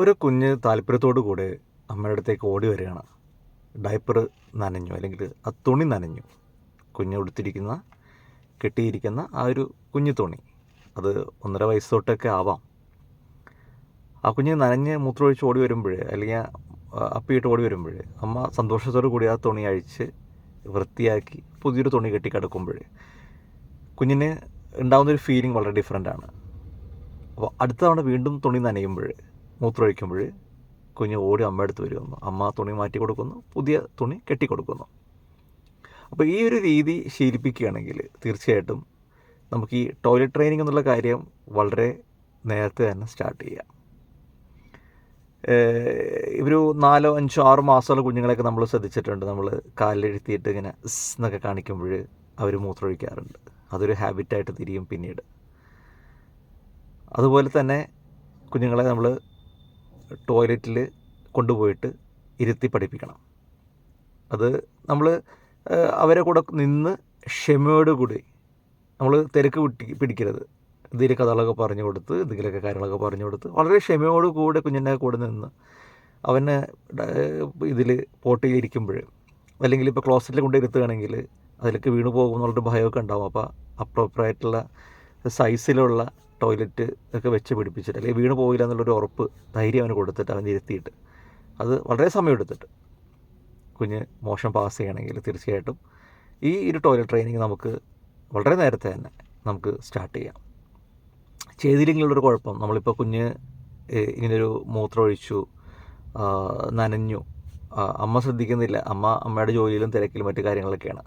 ഒരു കുഞ്ഞ് താല്പര്യത്തോടു കൂടെ അമ്മയുടെ അടുത്തേക്ക് ഓടി വരികയാണ്. ഡയപ്പർ നനഞ്ഞു അല്ലെങ്കിൽ ആ തുണി നനഞ്ഞു. കുഞ്ഞ് ഉടുത്തിരിക്കുന്ന കെട്ടിയിരിക്കുന്ന ആ ഒരു കുഞ്ഞു തുണി. അത് ഒന്നര വയസ്സ് തൊട്ടൊക്കെ ആവാം. ആ കുഞ്ഞ് നനഞ്ഞ് മൂത്രമൊഴിച്ച് ഓടി വരുമ്പോൾ അല്ലെങ്കിൽ അപ്പിയിട്ട് ഓടി വരുമ്പോൾ അമ്മ സന്തോഷത്തോടു കൂടി ആ തുണി അഴിച്ച് വൃത്തിയാക്കി പുതിയൊരു തുണി കെട്ടി കിടക്കുമ്പോൾ കുഞ്ഞിന് ഉണ്ടാകുന്നൊരു ഫീലിംഗ് വളരെ ഡിഫറെന്റ് ആണ്. അപ്പോൾ അടുത്ത തവണ വീണ്ടും തുണി നനയുമ്പോൾ മൂത്രമൊഴിക്കുമ്പോൾ കുഞ്ഞ് ഓടി അമ്മ എടുത്ത് വരുന്നു. അമ്മ തുണി മാറ്റി കൊടുക്കുന്നു. പുതിയ തുണി കെട്ടിക്കൊടുക്കുന്നു അപ്പോൾ ഈ ഒരു രീതി ശീലിപ്പിക്കുകയാണെങ്കിൽ തീർച്ചയായിട്ടും നമുക്ക് ഈ ടോയ്ലറ്റ് ട്രെയിനിങ് എന്നുള്ള കാര്യം വളരെ നേരത്തെ തന്നെ സ്റ്റാർട്ട് ചെയ്യാം. ഒരു നാലോ അഞ്ചോ ആറോ മാസമുള്ള കുഞ്ഞുങ്ങളെയൊക്കെ നമ്മൾ ശ്രദ്ധിച്ചിട്ടുണ്ട്. നമ്മൾ കാലിലെഴുത്തിയിട്ട് ഇങ്ങനെ സ് എന്നൊക്കെ കാണിക്കുമ്പോൾ അവർ മൂത്രമൊഴിക്കാറുണ്ട്. അതൊരു ഹാബിറ്റായിട്ട് തിരിയും പിന്നീട്. അതുപോലെ തന്നെ കുഞ്ഞുങ്ങളെ നമ്മൾ ടോയ്ലറ്റിൽ കൊണ്ടുപോയിട്ട് ഇരുത്തി പഠിപ്പിക്കണം. അത് നമ്മൾ അവരെ കൂടെ നിന്ന് ക്ഷമയോട് കൂടി നമ്മൾ തിരക്ക് പിടി പിടിക്കരുത്. എന്തെങ്കിലും കഥകളൊക്കെ പറഞ്ഞു കൊടുത്ത് ഇതിലൊക്കെ കാര്യങ്ങളൊക്കെ പറഞ്ഞു കൊടുത്ത് വളരെ ക്ഷമയോട് കൂടെ കുഞ്ഞിന്റെ കൂടെ നിന്ന് അവനെ ഇതിൽ പോട്ടിലിരിക്കുമ്പോൾ അല്ലെങ്കിൽ ഇപ്പോൾ ക്ലോസറ്റിൽ കൊണ്ട് ഇരുത്തുകയാണെങ്കിൽ അതിലേക്ക് വീണു പോകുമെന്നുള്ളൊരു ഭയമൊക്കെ ഉണ്ടാവും. അപ്പോൾ അപ്രോപ്പറായിട്ടുള്ള സൈസിലുള്ള ടോയ്ലറ്റ് ഒക്കെ വെച്ച് പിടിപ്പിച്ചിട്ട് അല്ലെങ്കിൽ വീണ് പോയില്ല എന്നുള്ളൊരു ഉറപ്പ് ധൈര്യം അവന് കൊടുത്തിട്ട് അവൻ ഇരുത്തിയിട്ട് അത് വളരെ സമയം എടുത്തിട്ട് കുഞ്ഞ് മോശം പാസ് ചെയ്യണമെങ്കിൽ തീർച്ചയായിട്ടും ഈ ഒരു ടോയ്ലറ്റ് ട്രെയിനിങ് നമുക്ക് വളരെ നേരത്തെ തന്നെ നമുക്ക് സ്റ്റാർട്ട് ചെയ്യാം. ചെയ്തില്ലെങ്കിലുള്ളൊരു കുഴപ്പം നമ്മളിപ്പോൾ കുഞ്ഞ് ഇങ്ങനൊരു മൂത്രമൊഴിച്ചു നനഞ്ഞു അമ്മ ശ്രദ്ധിക്കുന്നില്ല അമ്മ അമ്മയുടെ ജോലിയിലും തിരക്കിലും മറ്റു കാര്യങ്ങളൊക്കെയാണ്.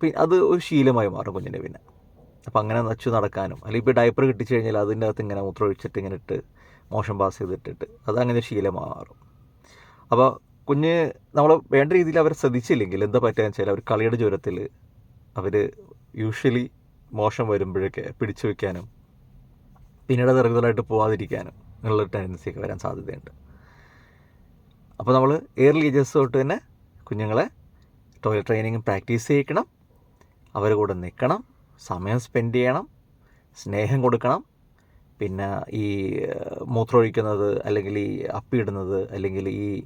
പിന്നെ അത് ഒരു ശീലമായി മാറും കുഞ്ഞിന്റെ പിന്നെ. അപ്പോൾ അങ്ങനെ നച്ചു നടക്കാനും. അല്ലെങ്കിൽ ഇപ്പോൾ ഡയപ്പർ കിട്ടിച്ചു കഴിഞ്ഞാൽ അതിന്റെ അകത്ത് ഇങ്ങനെ മൂത്രം ഒഴിച്ചിട്ട് ഇങ്ങനെ ഇട്ട് മോശം പാസ് ചെയ്തിട്ടിട്ട് അതങ്ങനെ അങ്ങനെ ഒരു ശീലമായി മാറും അപ്പോൾ കുഞ്ഞ് നമ്മൾ വേണ്ട രീതിയിൽ അവർ ശ്രദ്ധിച്ചില്ലെങ്കിൽ എന്താ പറ്റുക വെച്ചാൽ അവർ കളിയുടെ ജ്വരത്തിൽ അവർ യൂഷ്വലി മോശം വരുമ്പോഴൊക്കെ പിടിച്ചു വയ്ക്കാനും പിന്നീട് അത് പോവാതിരിക്കാനും ഉള്ള ടെൻഡൻസി ഒക്കെ വരാൻ സാധ്യതയുണ്ട്. അപ്പോൾ നമ്മൾ ഏർലി ഏജസ് തൊട്ട് തന്നെ കുഞ്ഞുങ്ങളെ ടോയ്ലറ്റ് ട്രെയിനിങ് പ്രാക്ടീസ് ചെയ്യിക്കണം. അവരുടെ കൂടെ നിൽക്കണം സമയം സ്പെൻഡ് ചെയ്യണം സ്നേഹം കൊടുക്കണം. പിന്നെ ഈ മൂത്രമൊഴിക്കുന്നത് അല്ലെങ്കിൽ ഈ അപ്പിയിടുന്നത് അല്ലെങ്കിൽ ഈ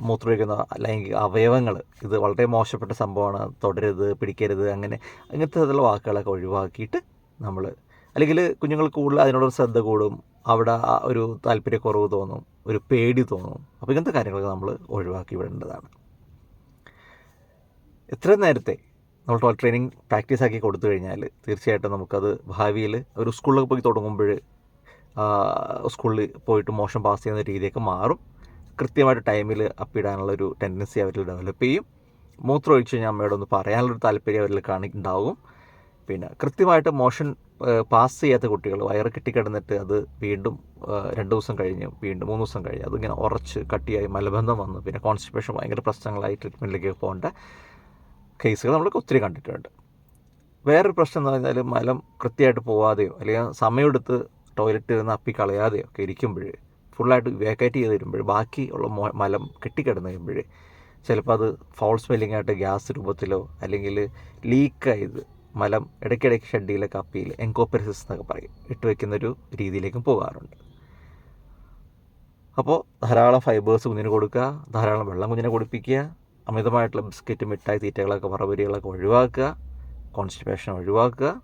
മൂത്രമൊഴിക്കുന്ന ലൈംഗിക അവയവങ്ങൾ ഇത് വളരെ മോശപ്പെട്ട സംഭവമാണ്. തുടരുത് പിടിക്കരുത് അങ്ങനെ അങ്ങനത്തെ തരത്തിലുള്ള വാക്കുകളൊക്കെ ഒഴിവാക്കിയിട്ട് നമ്മൾ അല്ലെങ്കിൽ കുഞ്ഞുങ്ങൾ കൂടുതൽ അതിനോടൊരു ശ്രദ്ധ കൂടും. അവിടെ ഒരു താല്പര്യക്കുറവ് തോന്നും ഒരു പേടി തോന്നും. അപ്പോൾ ഇങ്ങനത്തെ കാര്യങ്ങളൊക്കെ നമ്മൾ ഒഴിവാക്കി വിടേണ്ടതാണ്. എത്ര നേരത്തെ നമ്മൾ ടോയ് ട്രെയിനിങ് പ്രാക്ടീസ് ആക്കി കൊടുത്തു കഴിഞ്ഞാൽ തീർച്ചയായിട്ടും നമുക്കത് ഭാവിയിൽ ഒരു സ്കൂളിലൊക്കെ പോയി തുടങ്ങുമ്പോൾ സ്കൂളിൽ പോയിട്ട് മോശം പാസ് ചെയ്യുന്ന രീതിയൊക്കെ മാറും. കൃത്യമായിട്ട് ടൈമിൽ അപ്പിടാനുള്ള ഒരു ടെൻഡൻസി അവരിൽ ഡെവലപ്പ് ചെയ്യും. മൂത്രം ഒഴിച്ച് കഴിഞ്ഞാൽ അമ്മയോട് ഒന്ന് പറയാനുള്ളൊരു താല്പര്യം അവരിൽ കാണി പിന്നെ കൃത്യമായിട്ട് മോഷൻ പാസ് ചെയ്യാത്ത കുട്ടികൾ വയറ് കെട്ടിക്കിടന്നിട്ട് അത് വീണ്ടും രണ്ട് ദിവസം കഴിഞ്ഞ് വീണ്ടും മൂന്ന് ദിവസം കഴിഞ്ഞ് അതിങ്ങനെ ഉറച്ച് കട്ടിയായി മലബന്ധം വന്ന് പിന്നെ കോൺസ്റ്റിപ്പേഷൻ ഭയങ്കര പ്രശ്നങ്ങളായി ട്രീറ്റ്മെന്റിലേക്ക് പോകേണ്ട കേസുകൾ നമ്മൾ ഒത്തിരി കണ്ടിട്ടുണ്ട്. വേറൊരു പ്രശ്നം എന്ന് പറഞ്ഞാൽ മലം കൃത്യമായിട്ട് പോവാതെയോ അല്ലെങ്കിൽ സമയമെടുത്ത് ടോയ്ലറ്റിൽ നിന്ന് അപ്പി കളയാതെയോ ഒക്കെ ഇരിക്കുമ്പോൾ ഫുള്ളായിട്ട് വേക്കേറ്റ് ചെയ്ത് വരുമ്പോൾ ബാക്കിയുള്ള മലം കെട്ടിക്കിടന്ന് കഴിയുമ്പോൾ ചിലപ്പോൾ അത് ഫൗൾ സ്മെല്ലിംഗ് ആയിട്ട് ഗ്യാസ് രൂപത്തിലോ അല്ലെങ്കിൽ ലീക്കായത് മലം ഇടയ്ക്കിടയ്ക്ക് ഷെഡിയിലൊക്കെ അപ്പിയിൽ എൻകോപ്പരിസിസ് എന്നൊക്കെ പറയും. ഇട്ട് വെക്കുന്നൊരു രീതിയിലേക്കും പോകാറുണ്ട്. അപ്പോൾ ധാരാളം ഫൈബേഴ്സ് കുഞ്ഞിന് കൊടുക്കുക ധാരാളം വെള്ളം കുഞ്ഞിനെ കുടിപ്പിക്കുക അമിതമായിട്ടുള്ള ബിസ്ക്കറ്റ് മിഠായി തീറ്റകളൊക്കെ പറവരികളൊക്കെ ഒഴിവാക്കുക കോൺസ്റ്റിപ്പേഷൻ ഒഴിവാക്കുക.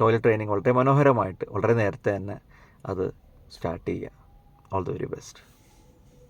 ടോയ്ലറ്റ് ട്രെയിനിങ് വളരെ മനോഹരമായിട്ട് വളരെ നേരത്തെ തന്നെ അത് സ്റ്റാർട്ട് ചെയ്യുക. All the very best